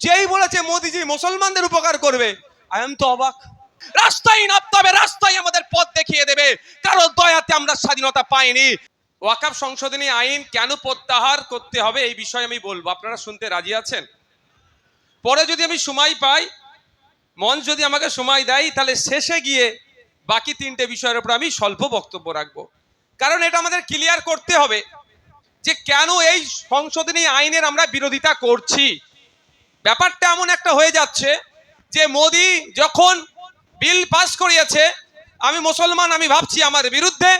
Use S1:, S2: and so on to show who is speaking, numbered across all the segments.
S1: যেই বলেছে মোদিজি, মুসলমানদের উপকার করবে। আই এম তো অবাক। রাস্তায় নামতে হবে, রাস্তায় আমাদের পথ দেখিয়ে দেবে। কারও দয়াতে আমরা স্বাধীনতা পাইনি। ওয়াকাফ সংশোধনী আইন কেন প্রত্যাহার করতে হবে এই বিষয়ে আমি বলব। আপনারা শুনতে রাজি আছেন? পরে যদি আমি সময় পাই মঞ্চ যদি আমাকে সময় দেয়, তাহলে শেষে গিয়ে বাকি তিনটে বিষয়ের উপর আমি স্বল্প বক্তব্য রাখব। কারণ এটা আমাদের ক্লিয়ার করতে হবে যে কেন এই সংশোধনী আইনের আমরা বিরোধিতা করছি। ব্যাপারটা এমন একটা হয়ে যাচ্ছে যে মোদি যখন বিল পাস করিয়েছে, আমি মুসলমান, আমি ভাবছি আমার বিরুদ্ধে,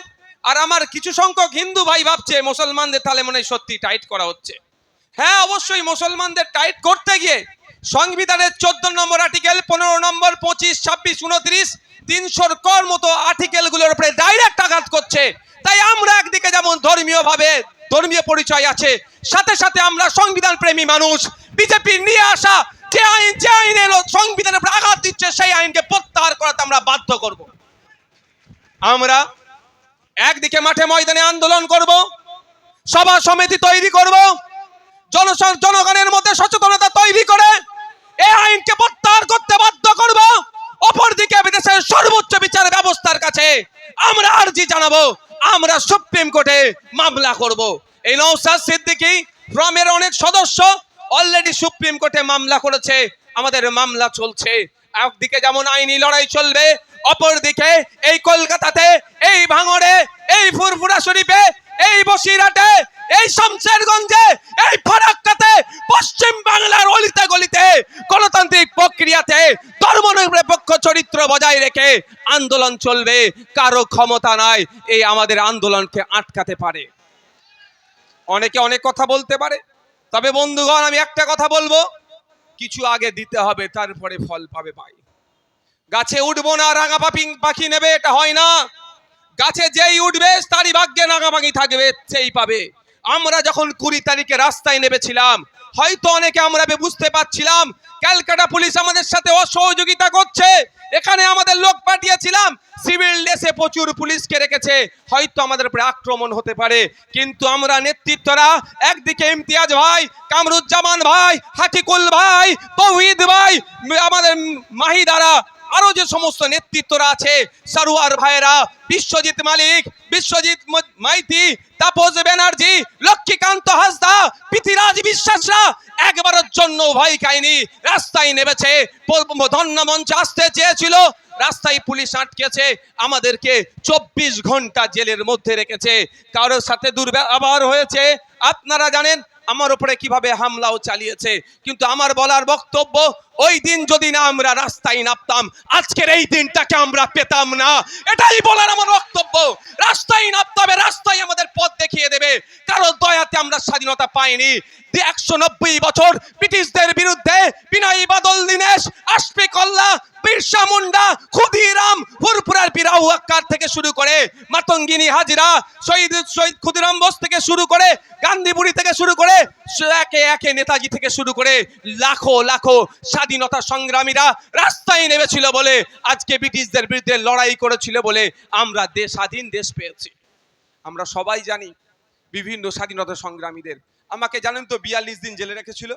S1: আর আমার কিছু সংখ্যক হিন্দু ভাই ভাবছে মুসলমানদের তাহলে মনে সত্যি টাইট করা হচ্ছে। হ্যাঁ অবশ্যই মুসলমানদের টাইট করতে গিয়ে সংবিধানের চোদ্দ নম্বর আর্টিকেল, পনেরো নম্বর, পঁচিশ, ছাব্বিশ, উনত্রিশ, তিনশোর কর মতো আর্টিকেলগুলোর উপরে ডাইরেক্ট আঘাত করছে। তাই আমরা একদিকে যেমন ধর্মীয় ভাবে ধর্মীয় পরিচয় আছে, সাথে সাথে আমরা সংবিধান প্রেমী মানুষ বিজেপির নিয়ে আসা যে আইন, যে আইনের সংবিধানের উপরে আঘাত দিচ্ছে, সেই আইনকে প্রত্যাহার করাতে আমরা বাধ্য করব। আমরা একদিকে মাঠে ময়দানে আন্দোলন করব, সভা সমিতি তৈরি করব জনসং জনগণের মধ্যে সচেতনতা তৈরি করে এই আইনকে প্রত্যাহার করতে বাধ্য করব। অপরদিকে বিদেশের সর্বোচ্চ বিচার ব্যবস্থার কাছে আমরা আর্জি জানাব, আমরা সুপ্রিম কোর্টে মামলা করব। এই নৌসাদ সিদ্দিকী ফ্রমের অনেক সদস্য অলরেডি সুপ্রিম কোর্টে মামলা করেছে, আমাদের মামলা চলছে। একদিকে যেমন আইনি লড়াই চলবে, অপরদিকে এই কলকাতাতে, এই ভাঙড়ে, এই ফুরফুরা শরীফে, এই বসিরহাটে, এই শমশেরগঞ্জে, এই ফারাক্কাতে, পশ্চিম বাংলার অলিতে গলিতে গণতান্ত্রিক প্রক্রিয়াতে ধর্মনিরপেক্ষ চরিত্র বজায় রেখে আন্দোলন চলবে। কারও ক্ষমতা নাই, এই আমাদের আন্দোলনকে আটকাতে পারে। অনেকে অনেক কথা বলতে পারে। তবে বন্ধুগণ, আমি একটা কথা বলব। কিছু আগে দিতে হবে, তারপরে ফল পাবে ভাই। গাছে উঠবো না, রাঙা পাপি পাখি নেবে, এটা হয় না। গাছে যেই উঠবে, তারই ভাগ্যে রাঙামাঙি থাকবে, সেই পাবে। আমরা যখন কুড়ি তারিখে রাস্তায় নেমেছিলাম হয়তো অনেকে আমরা বুঝতে পারছিলাম, ক্যালকাটা পুলিশ আমাদের সাথে অসহযোগিতা করছে। এখানে আমাদের লোক পাঠিয়েছিলাম, সিভিল ড্রেসে প্রচুর পুলিশকে রেখেছে। হয়তো আমাদের উপরে আক্রমণ হতে পারে, কিন্তু আমরা নেতৃত্বরা, একদিকে ইমতিয়াজ ভাই, কামরুজ্জামান ভাই, হাকিকুল ভাই, তৌহিদ ভাই, আমাদের মাহিদারা আরও যে সমস্ত নেতৃত্বরা আছে, সারুয়ার ভাইরা বিশ্বজিৎ মালিক, বিশ্বজিৎ মাইতি, তাপস ব্যানার্জি, লক্ষ্মীকান্ত হাসদা, পৃথিরাজ বিশ্বাসরা, একবারের জন্য ভয় খায়নি রাস্তায় নেমেছে। ধন্য মঞ্চে আসতে চেয়েছিল, রাস্তায় পুলিশ আটকেছে, আমাদেরকে চব্বিশ ঘণ্টা জেলের মধ্যে রেখেছে। কারোর সাথে দুর্ব্যবহার হয়েছে, আপনারা জানেন আমার উপরে কীভাবে হামলাও চালিয়েছে? কিন্তু আমার বলার বক্তব্য, ওই দিন যদি না আমরা রাস্তায় নামতাম, আজকের এই দিনটাকে আমরা পেতাম না। এটাই বলার আমার বক্তব্য। রাস্তায় নামতে হবে রাস্তায় আমাদের পথ দেখিয়ে দেবে। কারও দয়াতে আমরা স্বাধীনতা পাইনি। একশো নব্বই বছর ব্রিটিশদের বিরুদ্ধে বিনয় বাদল, দীনেশ আশফিকল্লা বিরসা মুন্ডা ক্ষুদিরাম আক্কার থেকে শুরু করে মাতঙ্গিনী হাজিরা, শহীদ শহীদ ক্ষুদিরাম বোস থেকে শুরু করে গান্ধীবুড়ি থেকে শুরু করে একে একে নেতাজি থেকে শুরু করে লাখো লাখো স্বাধীনতা সংগ্রামীরা রাস্তায় নেমেছিল বলে আজকে ব্রিটিশদের বিরুদ্ধে লড়াই করেছিল বলে আমরা দেশ স্বাধীন দেশ পেয়েছি। আমরা সবাই জানি বিভিন্ন স্বাধীনতা সংগ্রামীদের। আমাকে জানেন তো বিয়াল্লিশ দিন জেলে রেখেছিল।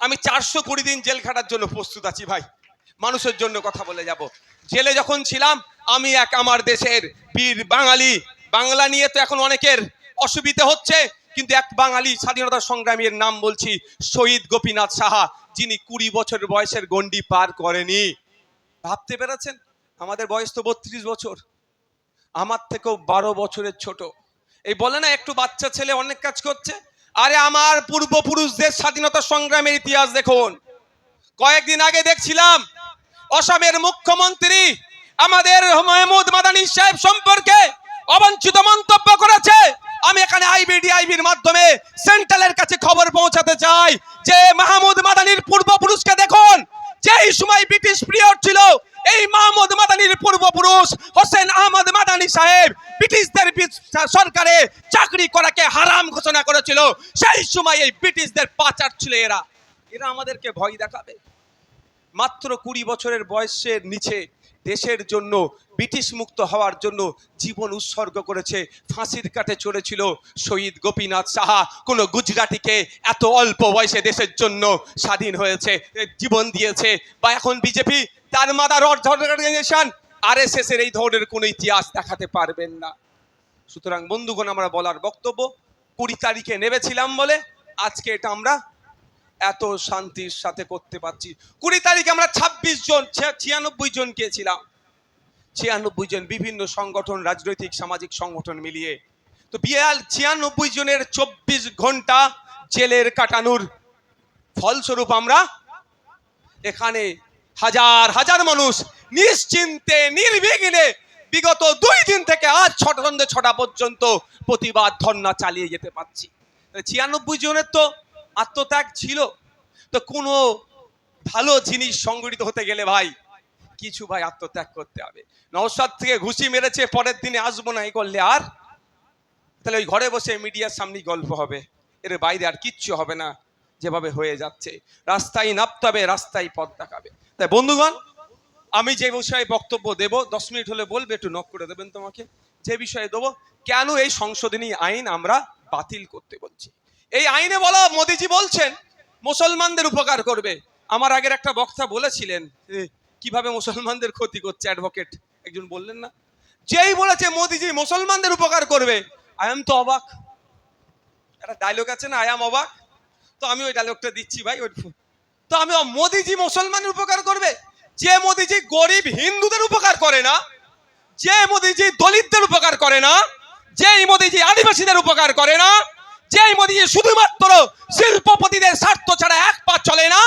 S1: আমি চারশো কুড়ি দিন জেল খাটার জন্য প্রস্তুত আছি ভাই। মানুষের জন্য কথা বলে যাব। জেলে যখন ছিলাম আমি এক আমার দেশের বীর বাঙালি। বাংলা নিয়ে তো এখন অনেকের অসুবিধে হচ্ছে, কিন্তু এক বাঙালি স্বাধীনতা সংগ্রামীর নাম বলছি শহীদ গোপীনাথ সাহা, যিনি কুড়ি বছর বয়সের গন্ডি পার করেনি। ভাবতে পেরেছেন? আমাদের বয়স তো বত্রিশ বছর। আমার থেকেও বারো বছরের ছোট। এই বলে না, একটু বাচ্চা ছেলে অনেক কাজ করছে। আরে আমার পূর্বপুরুষদের স্বাধীনতা সংগ্রামের ইতিহাস দেখুন। কয়েকদিন আগে দেখছিলাম, অসমের মুখ্যমন্ত্রী আমাদের মাহমুদ মাদানী সাহেব সম্পর্কে অবাঞ্ছিত মন্তব্য করেছে। আমি এখানে আইবিডি আইবির মাধ্যমে সেন্ট্রালের কাছে খবর পৌঁছাতে চাই যে মাহমুদ মাদানির পূর্বপুরুষকে দেখুন। যেই সময় ব্রিটিশ পিরিয়ড ছিল, এই মাহমুদ মাদানির পূর্বপুরুষ হোসেন আহমদ মাদানি সাহেব ব্রিটিশদের সরকারে চাকরি করাকে হারাম ঘোষণা করেছিল। সেই সময় এই ব্রিটিশদের পাচার ছিল এরা। এরা আমাদেরকে ভয় দেখাবে। মাত্র কুড়ি বছরের বয়সের নিচে দেশের জন্য, ব্রিটিশ মুক্ত হওয়ার জন্য জীবন উৎসর্গ করেছে, ফাঁসির কাটে চড়েছিল শহীদ গোপীনাথ সাহা। কোনো গুজরাটিকে এত অল্প বয়সে দেশের জন্য স্বাধীন হয়েছে, জীবন দিয়েছে, বা এখন বিজেপি, তার মাদার অর্গানাইজেশন আর এস এর এই ধরনের কোনো ইতিহাস দেখাতে পারবেন না। সুতরাং বন্ধুগণ, আমরা বলার বক্তব্য, কুড়ি তারিখে নেমেছিলাম বলে আজকে এটা আমরা এত শান্তির সাথে করতে পারছি। কুড়ি তারিখে আমরা ছাব্বিশ জন ছিয়ানব্বই জন গিয়েছিলাম। ছিয়ানব্বই জন বিভিন্ন সংগঠন, রাজনৈতিক, সামাজিক সংগঠন মিলিয়ে। তো বিয়াল ছিয়ানব্বই জনের চব্বিশ ঘণ্টা জেলের কাটানোর ফলস্বরূপ আমরা এখানে হাজার হাজার মানুষ নিশ্চিন্তে, নির্বিঘ্নে বিগত দুই দিন থেকে আজ ছটা সন্ধ্যে ছটা পর্যন্ত প্রতিবাদ ধর্ণা চালিয়ে যেতে পারছি। ছিয়ানব্বই জনের তো আত্মত্যাগ ছিল। তো কোনো ভালো জিনিস সংগঠিত হতে গেলে ভাই, কিছু ভাই আত্মত্যাগ করতে হবে। নওসাদ থেকে ঘুষি মেরেছে, পরের দিনে আসব না এই করলে আর? তাহলে ওই ঘরে বসে মিডিয়ার সামনে গল্প হবে। এর বাইরে আর কিচ্ছু হবে না, যেভাবে হয়ে যাচ্ছে। রাস্তায় নামতে হবে রাস্তায় পথ দেখাবে। তাই বন্ধুগণ, আমি যে বিষয়ে বক্তব্য দেব, দশ মিনিট হলে বলবে, একটু নক করে দেবেন তোমাকে। যে বিষয়ে দেবো, কেন এই সংশোধনী আইন আমরা বাতিল করতে বলছি? এই আইনে বলা, মোদিজি বলছেন, মুসলমানদের উপকার করবে। আমার আগের একটা বক্তা বলেছিলেন কীভাবে মুসলমানদের ক্ষতি করছে অ্যাডভোকেট একজন বললেন না। যেই বলেছে মোদিজি, মুসলমানদের উপকার করবে। আই এম তো অবাক। একটা ডায়লগ আছে না আই এম অবাক। তো আমি ওই ডায়লগটা দিচ্ছি ভাই, ওই তো আমি মোদিজি মুসলমানের উপকার করবে? যে মোদিজি গরিব হিন্দুদের উপকার করে না, যে মোদিজি দলিতদের উপকার করে না, যেই মোদিজি আদিবাসীদের উপকার করে না যেই মোদিজি শুধুমাত্র শিল্পপতিদের স্বার্থ ছাড়া এক পা চলে না,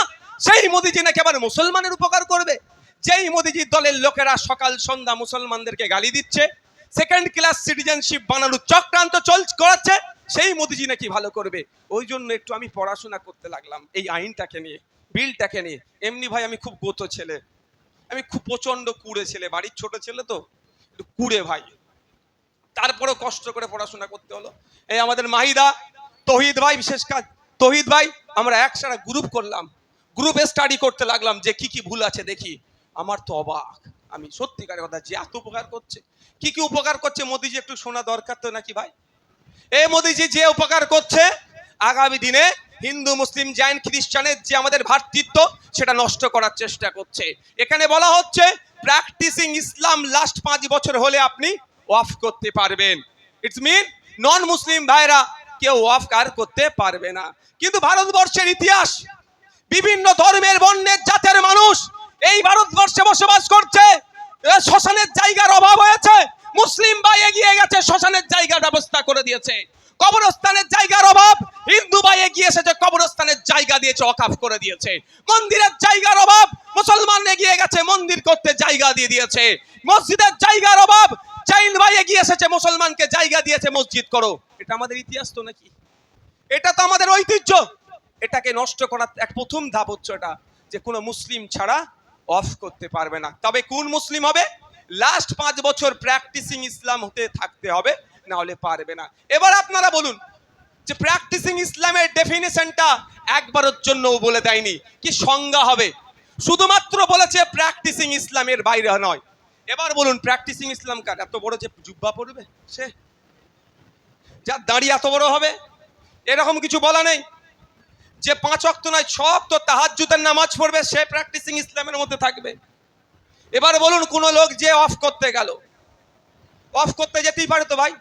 S1: সেই মোদিজি নাকি আবার মুসলমানের উপকার করবে? যেই মোদিজি দলের লোকেরা সকাল সন্ধ্যা মুসলমানদেরকে গালি দিচ্ছে সেকেন্ড ক্লাস সিটিজেনশিপ বানানোর চক্রান্ত চল করাচ্ছে, সেই মোদিজি নাকি ভালো করবে? ওই জন্য একটু আমি পড়াশোনা করতে লাগলাম, এই আইনটাকে নিয়ে, বিলটাকে নিয়ে। এমনি ভাই আমি খুব গোতো ছেলে, আমি খুব প্রচণ্ড কুড়ে ছেলে, বাড়ির ছোট ছেলে তো কুড়ে ভাই। তারপরেও কষ্ট করে পড়াশোনা করতে হলো। এই আমাদের মাহিদা, তহিদ ভাই, বিশেষ কাজ, তহিদ ভাই, আমরা একসাথে গ্রুপ করলাম। গ্রুপে স্টাডি করতে লাগলাম যে কি কি ভুল আছে দেখি। আমার তো অবাক। আমি সত্যিকারের কথা যে এত উপকার করছে। কি কি উপকার করছে মোদিজি একটু শোনা দরকার তো নাকি ভাই? এ মোদিজি যে উপকার করছে, আগামী দিনে হিন্দু, মুসলিম, জৈন, খ্রিস্টানের যে আমাদের ভ্রাতৃত্ব সেটা নষ্ট করার চেষ্টা করছে। এখানে বলা হচ্ছে প্র্যাকটিসিং ইসলাম লাস্ট পাঁচ বছর হলে আপনি ওয়াফ করতে পারবেন। ইটস মিন নন মুসলিম ভাইরা কেউ ওয়াফ কার করতে পারবে না। কিন্তু ভারতবর্ষের ইতিহাস, বিভিন্ন ধর্মের বর্ণের জাতের মানুষ এই ভারতবর্ষে বসবাস করছে। শ্মশানের জায়গার অভাব হয়েছে। মুসলিম ভাই এগিয়ে গেছে, শ্মশানের জায়গার ব্যবস্থা করে দিয়েছে। কবরস্থানের জায়গার অভাব, হিন্দু ভাই এগিয়ে এসেছে কবরস্থানের জায়গা দিয়েছে অকাফ করে দিয়েছে। মন্দিরের জায়গার অভাব, মুসলমান এগিয়ে গেছে, মন্দির করতে জায়গা দিয়ে দিয়েছে। মসজিদের জায়গার অভাব চাইন ভাই এগিয়ে এসেছে মুসলমানকে জায়গা দিয়েছে, মসজিদ করো। এটা আমাদের ইতিহাস তো নাকি? এটা তো আমাদের ঐতিহ্য। এটাকে নষ্ট করার এক প্রথম ধাপ হচ্ছে এটা, যে কোনো মুসলিম ছাড়া অফ করতে পারবে না। তবে কোন মুসলিম হবে? লাস্ট পাঁচ বছর প্র্যাকটিসিং ইসলাম হতে থাকতে হবে, না হলে পারবে না। এবার আপনারা বলুন, যে প্র্যাকটিসিং ইসলামের ডেফিনেশনটা একবারের জন্য বলে দেয়নি, কি সংজ্ঞা হবে? শুধুমাত্র বলেছে প্র্যাকটিসিং ইসলামের বাইরে নয়। এবার বলুন প্র্যাকটিসিং ইসলাম কার? এত বড় যে জুব্বা পড়বে, সে? যার দাঁড়িয়ে এত বড় হবে, এরকম কিছু বলা নেই। যে পাঁচ অক্ত নয়, ছ অক্ত তাহাজ্জুদের নামাজ পড়বে, সে প্র্যাকটিসিং ইসলামের মধ্যে থাকবে। এবার বলুন, কোন লোক যে অফ করতে গেল অফ করতে যেতেই পারে তো ভাই?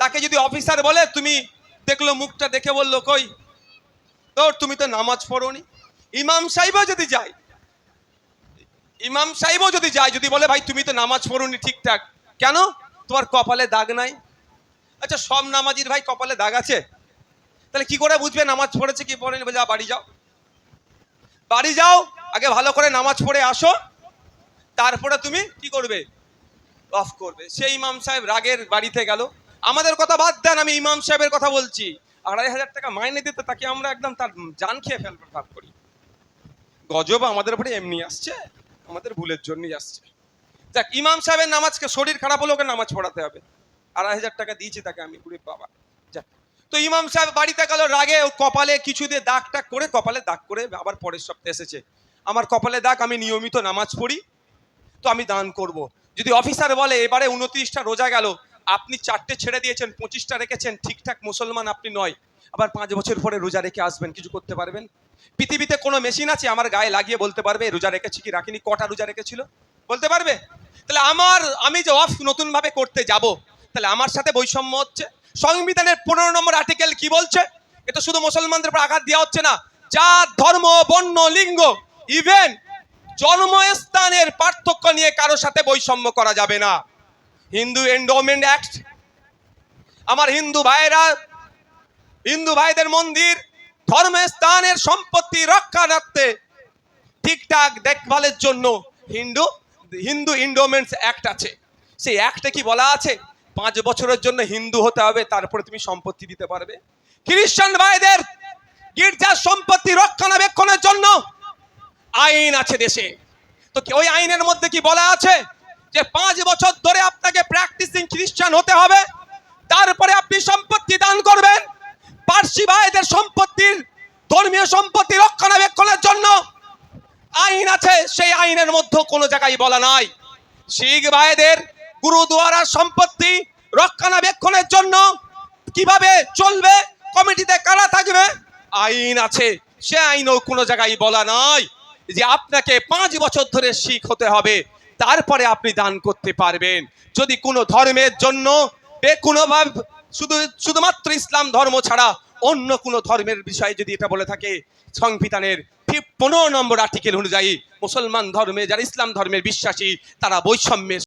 S1: তাকে যদি অফিসার বলে, তুমি দেখল মুখটা দেখে বলল কই? তোর, তুমি তো নামাজ পড়োনি। ইমাম সাহেবও যদি যায় ইমাম সাহেবও যদি যায়, যদি বলে, ভাই, তুমি তো নামাজ পড়োনি ঠিকঠাক। কেন? তোমার কপালে দাগ নাই? আচ্ছা সব নামাজির ভাই কপালে দাগ আছে? তাহলে কি করে বুঝবে নামাজ পড়েছে কি পড়েনি? যা, বাড়ি যাও। বাড়ি যাও, আগে ভালো করে নামাজ পড়ে আসো। তারপরে তুমি কি করবে? অফ করবে। সেই ইমাম সাহেব রাগের বাড়িতে গেল। আমাদের কথা বাদ দেন, আমি ইমাম সাহেবের কথা বলছি। আড়াই হাজার টাকা মাইনে দিতে, তাকে আমরা একদম তার জান খেয়ে ফেলবার ভাব করি। গজব আমাদের উপরে এমনি আসছে? আমাদের ভুলের জন্যই আসছে। দেখ ইমাম সাহেবের নামাজকে শরীর খারাপ হলে ওকে নামাজ পড়াতে হবে। আড়াই হাজার টাকা দিয়েছি তাকে আমি পুরো বাবা। যাক, তো ইমাম সাহেব বাড়িতে গেল, রাগে কপালে কিছু দিয়ে দাগ টাগ করে, কপালে দাগ করে আবার পরের সপ্তাহে এসেছে। আমার কপালে দাগ, আমি নিয়মিত নামাজ পড়ি, তো আমি দান করব। যদি অফিসার বলে, এবারে উনত্রিশটা রোজা গেল, আপনি চারটে ছেড়ে দিয়েছেন, পঁচিশটা রেখেছেন, ঠিকঠাক মুসলমান আপনি নয়। আবার পাঁচ বছর পরে রোজা রেখে আসবেন, কিছু করতে পারবেন? পৃথিবীতে কোনো মেশিন আছে? আমার গায়ে লাগিয়ে বলতে পারবে? রোজা রেখেছি কি রাখিনি? কটা রোজা রেখেছিল? বলতে পারবে? তাহলে আমার, আমি যে অফ নতুনভাবে করতে যাব, তাহলে আমার সাথে বৈষম্য হচ্ছে? সংবিধানের পনেরো নম্বর আর্টিকেল কি বলছে? এটা শুধু মুসলমানদের উপর আঘাত দেওয়া হচ্ছে না। জাত, ধর্ম, বর্ণ, লিঙ্গ ইভেন জন্মস্থানের পার্থক্য নিয়ে কারও সাথে বৈষম্য করা যাবে না। হিন্দু এন্ডোমেন্ট অ্যাক্ট আমার হিন্দু ভাইয়েরা হিন্দু ভাইদের মন্দির ধর্মস্থানের সম্পত্তি রক্ষা রাখতে ঠিকঠাক দেখভালের জন্য হিন্দু হিন্দু ইন্ডোমেন্টস অ্যাক্ট আছে। সেই অ্যাক্টে কি বলা আছে? পাঁচ বছরের জন্য হিন্দু হতে হবে, তারপরে তুমি সম্পত্তি দিতে পারবে। খ্রিস্টান ভাইদের গির্জার সম্পত্তি রক্ষণাবেক্ষণের জন্য আইন আছে দেশে। তো ওই আইনের মধ্যে কি বলা আছে? যে পাঁচ বছর ধরে আপনাকে প্র্যাকটিসিং খ্রিস্টান হতে হবে, তারপরে আপনি করবেন পার্সি সম্পত্তির, ধর্মীয় সম্পত্তি রক্ষণাবেক্ষণের জন্য আইন আছে, সেই আইনের মধ্যে কোনো জায়গায় বলা নাই। শিখ ভাইদের গুরুদুয়ারার সম্পত্তি রক্ষণাবেক্ষণের জন্য কীভাবে চলবে, কমিটিতে কারা থাকবে, আইন আছে, সে আইনও কোনো জায়গায় বলা নাই যে আপনাকে পাঁচ বছর ধরে শিখ হতে হবে, তারপরে আপনি দান করতে পারবেন। যদি কোনো ধর্মের জন্য কোনোভাবে শুধু, শুধুমাত্র ইসলাম ধর্ম ছাড়া অন্য কোনো ধর্মের বিষয়ে যদি এটা বলে থাকে, সংবিধানের ঠিক পনেরো নম্বর আর্টিকেল অনুযায়ী মুসলমান ধর্মে, যারা ইসলাম ধর্মের বিশ্বাসী, তারা বৈষম্যের